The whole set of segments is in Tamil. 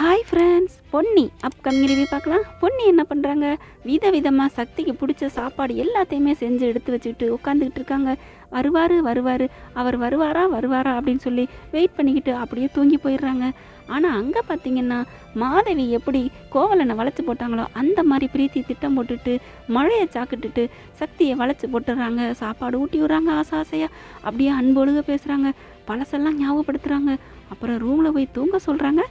Hi friends Ponni. Upcoming review பார்க்கலாம். பொன்னி என்ன பண்ணுறாங்க வித விதமாக சக்திக்கு பிடிச்ச சாப்பாடு எல்லாத்தையுமே செஞ்சு எடுத்து வச்சுக்கிட்டு உட்காந்துக்கிட்டு இருக்காங்க. வருவார் வருவார். அவர் வருவாரா வருவாரா அப்படின்னு சொல்லி வெயிட் பண்ணிக்கிட்டு அப்படியே தூங்கி போயிடுறாங்க. ஆனால் அங்கே பார்த்தீங்கன்னா மாதவி எப்படி கோவலனை வளைச்சி போட்டாங்களோ அந்த மாதிரி பிரீத்தி திட்டம் போட்டுட்டு மழையை சாக்கிட்டுட்டு சக்தியை வளைச்சி போட்டுடுறாங்க. சாப்பாடு ஊட்டி விட்றாங்க ஆசை ஆசையாக அப்படியே அன்பொழுக பேசுகிறாங்க பழசெல்லாம் ஞாபகப்படுத்துகிறாங்க அப்புறம் ரூமில் போய் தூங்க சொல்கிறாங்க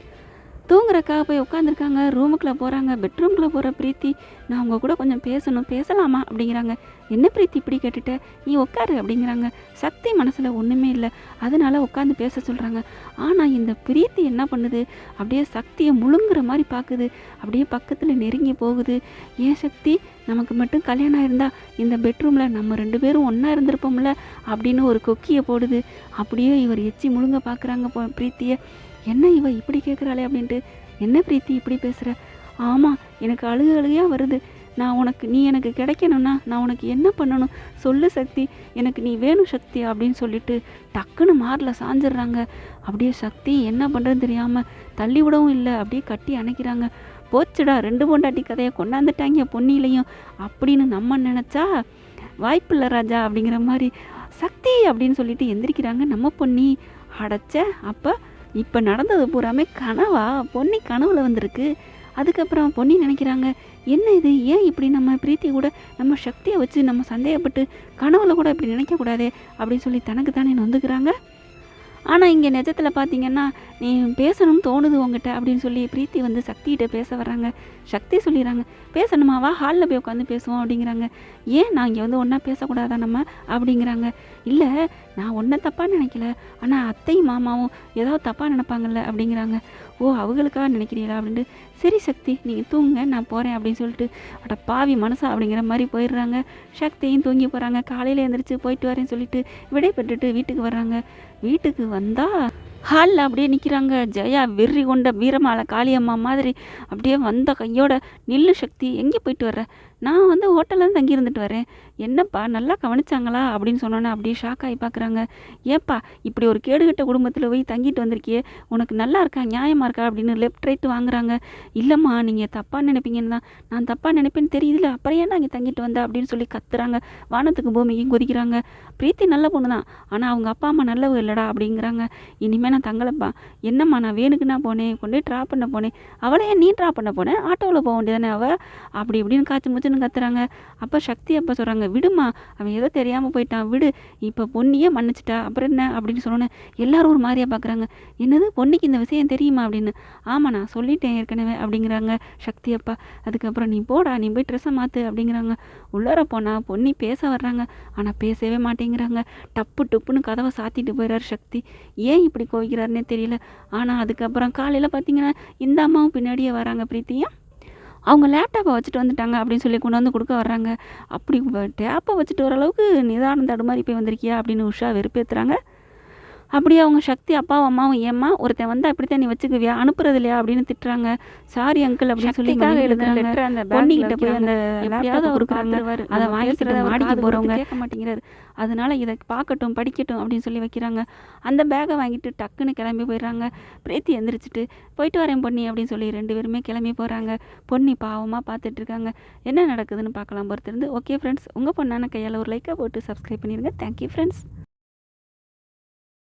தூங்குறக்காக போய் உட்காந்துருக்காங்க ரூமுக்குள்ளே போகிறாங்க பெட்ரூம்குள்ளே போகிற பிரீத்தி நான் உங்கள் கூட கொஞ்சம் பேசணும் பேசலாமா? அப்படிங்கிறாங்க. என்ன பிரீத்தி இப்படி கேட்டுட்ட? நீ உட்காரு அப்படிங்கிறாங்க. சக்தி மனசில் ஒன்றுமே இல்லை. அதனால் உட்காந்து பேச சொல்கிறாங்க ஆனால் இந்த பிரீத்தி என்ன பண்ணுது? அப்படியே சக்தியை முழுங்குற மாதிரி பார்க்குது அப்படியே பக்கத்தில் நெருங்கி போகுது. ஏன் சக்தி? நமக்கு மட்டும் கல்யாணம் இருந்தால் இந்த பெட்ரூமில் நம்ம ரெண்டு பேரும் ஒன்றா இருந்திருப்போம்ல அப்படின்னு ஒரு கொக்கியை போடுது. அப்படியே இவர் எச்சி முழுங்க பார்க்குறாங்க பிரீத்தியை. என்ன இவ இப்படி கேட்குறாளே அப்படின்ட்டு? என்ன பிரீத்தி இப்படி பேசுகிற ஆமாம் எனக்கு அழுகு அழுகையாக வருது. நான் உனக்கு நீ எனக்கு கிடைக்கணும்னா நான் உனக்கு என்ன பண்ணணும்? சொல்லு சக்தி எனக்கு நீ வேணும் சக்தி அப்படின்னு சொல்லிட்டு டக்குன்னு மாரில் சாஞ்சிடுறாங்க. அப்படியே சக்தி என்ன பண்ணுறதுன்னு தெரியாமல் தள்ளி விடவும் இல்லை அப்படியே கட்டி அணைக்கிறாங்க. போச்சுடா ரெண்டு பொண்டாட்டி கதையை கொண்டாந்துட்டாங்க பொன்னிலையும் அப்படின்னு நம்ம நினச்சா வாய்ப்பில்லை ராஜா அப்படிங்கிற மாதிரி சக்தி அப்படின்னு சொல்லிட்டு எந்திரிக்கிறாங்க நம்ம பொன்னி. அடைச்ச அப்போ இப்போ நடந்தது பூராமே கனவா? பொன்னி கனவுல வந்திருக்கு. அதுக்கப்புறம் பொன்னி நினைக்கிறாங்க என்ன இது? ஏன் இப்படி நம்ம பிரீத்தி கூட நம்ம சக்தியை வச்சு நம்ம சந்தேகப்பட்டு கனவுல கூட இப்படி நினைக்கக்கூடாதே அப்படின்னு சொல்லி தனக்கு தானே நொந்துக்கிறாங்க. ஆனால் இங்கே நிஜத்தில் பார்த்தீங்கன்னா நீ பேசணும்னு தோணுது உங்ககிட்ட அப்படின்னு சொல்லி பிரீத்தி வந்து சக்திகிட்ட பேச வர்றாங்க. சக்தி சொல்லிடுறாங்க பேசணுமா? வா ஹாலில் போய் உட்காந்து பேசுவோம் அப்படிங்கிறாங்க. ஏன்? நான் இங்கே வந்து ஒன்றா பேசக்கூடாதா நம்ம? அப்படிங்கிறாங்க. இல்லை நான் ஒன்றை தப்பாக நினைக்கல. ஆனால் அத்தையும் மாமாவும் ஏதாவது தப்பாக நினைப்பாங்கல்ல அப்படிங்கிறாங்க. ஓ அவங்களுக்காக நினைக்கிறீங்களா? அப்படின்ட்டு சரி சக்தி நீங்கள் தூங்குங்க நான் போகிறேன் அப்படின்னு சொல்லிட்டு அட பாவி மனசா அப்படிங்கிற மாதிரி போயிடுறாங்க. சக்தியும் தூங்கி போகிறாங்க காலையில் எழுந்திரிச்சு போயிட்டு வரேன்னு சொல்லிட்டு விடை பெற்றுட்டு வீட்டுக்கு வர்றாங்க. வீட்டுக்கு வந்தால் ஹாலில் அப்படியே நிற்கிறாங்க ஜெயா வெறி கொண்ட வீரமாலை காளியம்மா மாதிரி அப்படியே வந்த கையோட நில்லு சக்தி. எங்கே போயிட்டு வர்ற? நான் வந்து ஹோட்டலில் தான் தங்கி இருந்துட்டு வரேன். என்னப்பா நல்லா கவனிச்சாங்களா? அப்படின்னு சொன்னோன்னே அப்படியே ஷாக் ஆகி பார்க்குறாங்க ஏப்பா இப்படி ஒரு கேடுகட்ட குடும்பத்தில் போய் தங்கிட்டு வந்திருக்கியே? உனக்கு நல்லா இருக்கா? நியாயமாக இருக்கா? அப்படின்னு லெஃப்ட் ரைட் வாங்குறாங்க. இல்லைம்மா நீங்கள் தப்பாக நினைப்பீங்கன்னு தான். நான் தப்பாக நினைப்பேன்னு தெரியுதுல அப்புறம் ஏன் இங்கே தங்கிட்டு வந்த? அப்படின்னு சொல்லி கத்துறாங்க. வானத்துக்கு பூமிக்கும் குதிக்கிறாங்க. பிரீத்தி நல்ல பொண்ணு தான் ஆனால் அவங்க அப்பா அம்மா நல்லவங்க இல்லைடா அப்படிங்கிறாங்க. இனிமேல் நான் தங்கலப்பா. என்னம்மா நான் வேணுக்குன்னா போனேன். கொண்டு போய் ட்ராப் பண்ண போனேன். அவளே நீ ட்ராப் பண்ண போனேன் ஆட்டோவில் போக வேண்டியதானே அவள் அப்படி இப்படின்னு காய்ச்சி முச்சுன்னு கத்துறாங்க. அப்போ சக்தி அப்போ சொல்கிறாங்க விடுமா அவன் ஏதோ தெரியாமல் போயிட்டான் விடு. இப்போ பொன்னியே மன்னிச்சிட்டா அப்புறம் என்ன? அப்படின்னு சொன்னோன்னே எல்லாரும் ஒரு மாதிரியாக பார்க்குறாங்க என்னது? பொன்னிக்கு இந்த விஷயம் தெரியுமா? அப்படின்னு. ஆமாம் நான் சொல்லிட்டேன் ஏற்கனவே அப்படிங்கிறாங்க சக்தி அப்பா. அதுக்கப்புறம் நீ போடா நீ போய் ட்ரெஸ்ஸை மாற்று அப்படிங்கிறாங்க. உள்ளார போனால் பொன்னி பேச வர்றாங்க ஆனால் பேசவே மாட்டேங்கிறாங்க. டப்பு டப்புன்னு கதவை சாத்திட்டு போயிடுறாரு சக்தி. ஏன் இப்படி கோவிக்கிறாருன்னே தெரியல. ஆனால் அதுக்கப்புறம் காலையில் பார்த்தீங்கன்னா இந்த அம்மாவும் பின்னாடியே வராங்க பிரீத்தியும். அவங்க லேப்டாப்பை வச்சுட்டு வந்துட்டாங்க அப்படின்னு சொல்லி கொண்டு வந்து கொடுக்க வர்றாங்க. அப்படி டேப்பை வச்சுட்டு வர அளவுக்கு நிதானம் தடுமாறி போய் வந்திருக்கியா அப்படின்னு உஷா வெறுப்பேற்றுறாங்க அப்படியே அவங்க சக்தி அப்பாவும் அம்மாவும் ஏம்மா? ஒருத்தன் வந்து அப்படித்தான் நீ வச்சுக்குவியா? அனுப்புறது இல்லையா அப்படின்னு திட்டுறாங்க. சாரி அங்கிள் அப்படின்னு சொல்லி எழுதுறாங்க அந்த போய் அந்த அவருக்கு கொடுத்துருவாரு. அதை அவர் மாடிக்கு போகிறவங்க கேட்க மாட்டேங்கிறாரு. அதனால இதை பார்க்கட்டும் படிக்கட்டும் அப்படின்னு சொல்லி வைக்கிறாங்க. அந்த பேக்கை வாங்கிட்டு டக்குன்னு கிளம்பி போயிடுறாங்க. பிரீத்தி எந்திரிச்சிட்டு போயிட்டு வரேன் பொன்னி அப்படின்னு சொல்லி ரெண்டு பேருமே கிளம்பி போகிறாங்க பொன்னி பாவமாக பார்த்துட்டு இருக்காங்க. என்ன நடக்குதுன்னு பார்க்கலாம் பொறுத்திருந்து. ஓகே ஃப்ரெண்ட்ஸ் உங்கள் பொண்ணான கையால் ஒரு லைக்கை போட்டு சப்ஸ்கிரைப் பண்ணிடுங்க தேங்க்யூ ஃப்ரெண்ட்ஸ்